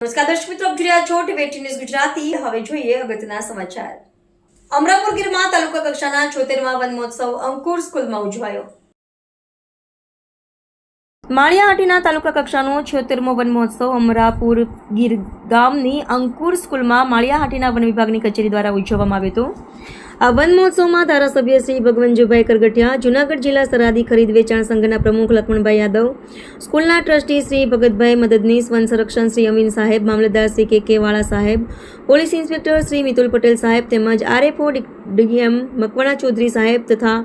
નમસ્કાર, દર્શક મિત્રો, આપ જોઈ રહ્યા ન્યૂઝ ગુજરાતી. હવે જોઈએ અગત્યના સમાચાર. અમરાપુર ગીરમાં તાલુકા કક્ષાના છોતેરમા વન મહોત્સવ અંકુર સ્કૂલમાં ઉજવાયો. માળિયાહાટીના તાલુકા કક્ષાનો છોતેરમો વન મહોત્સવ અમરાપુર ગીર ગામની અંકુર સ્કૂલમાં માળિયાહાટીના વન વિભાગની કચેરી દ્વારા ઉજવવામાં આવ્યો હતો. આ વન મહોત્સવમાં ધારાસભ્ય શ્રી ભગવંતજીભાઈ કરગઠિયા જુનાગઢ જિલ્લા સરહદી ખરીદ વેચાણ સંઘના પ્રમુખ લક્ષ્મણભાઈ યાદવ, સ્કૂલના ટ્રસ્ટી શ્રી ભગતભાઈ મદદનીશ, વન સંરક્ષણ શ્રી અમીન સાહેબ, મામલતદાર શ્રી કે કે વાળા સાહેબ, પોલીસ ઇન્સ્પેક્ટર શ્રી મિતુલ પટેલ સાહેબ તેમજ આરએફઓ ડીએમ મકવાણા ચૌધરી સાહેબ તથા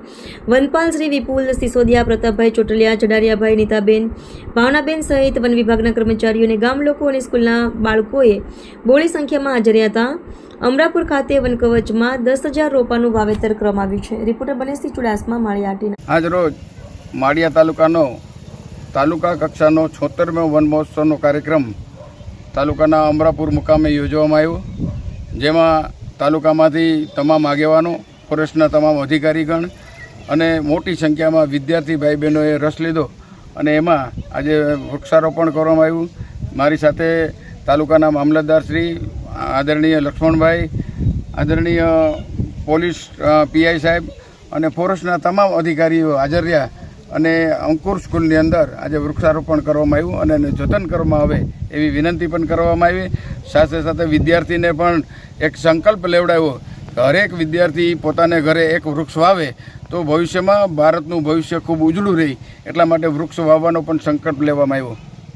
વનપાલ શ્રી વિપુલ સિસોદિયા પ્રતાપભાઈ ચોટલિયા ચડારિયાભાઈ નીતાબેન, ભાવનાબેન સહિત વન વિભાગના કર્મચારીઓ અને ગામ લોકો અને સ્કૂલના બાળકોએ બોળી સંખ્યામાં હાજર હતા. અમરાપુર ખાતે વનકવચમાં દસ હજાર રોપાનું વાવેતર ક્રમ આવ્યું છે. રિપોર્ટર બનેશથી ચુડાસમા માળિયાટીના આજ રોજ માળિયા તાલુકાનો તાલુકા કક્ષાનો છોતેરમો વન મહોત્સવનો કાર્યક્રમ તાલુકાના અમરાપુર મુકામે યોજવામાં આવ્યો, જેમાં તાલુકામાંથી તમામ આગેવાનો, ફોરેસ્ટના તમામ અધિકારીગણ અને મોટી સંખ્યામાં વિદ્યાર્થી ભાઈ બહેનોએ રસ લીધો અને એમાં આજે વૃક્ષારોપણ કરવામાં આવ્યું. મારી સાથે તાલુકાના મામલતદાર શ્રી આદરણીય લક્ષ્મણભાઈ, આદરણીય પોલીસ પીઆઈ સાહેબ અને ફોરેસ્ટના તમામ અધિકારીઓ હાજર રહ્યા. અને અંકુર સ્કૂલની અંદર આજે વૃક્ષારોપણ કરવામાં આવ્યું અને એને જતન કરવામાં આવે એવી વિનંતી પણ કરવામાં આવી. સાથે સાથે વિદ્યાર્થીને પણ એક સંકલ્પ લેવડાવ્યો હરેક વિદ્યાર્થી પોતાને ઘરે એક વૃક્ષ વાવે તો ભવિષ્યમાં ભારતનું ભવિષ્ય ખૂબ ઉજળું રહે એટલા માટે વૃક્ષ વાવવાનો પણ સંકલ્પ લેવામાં આવ્યો.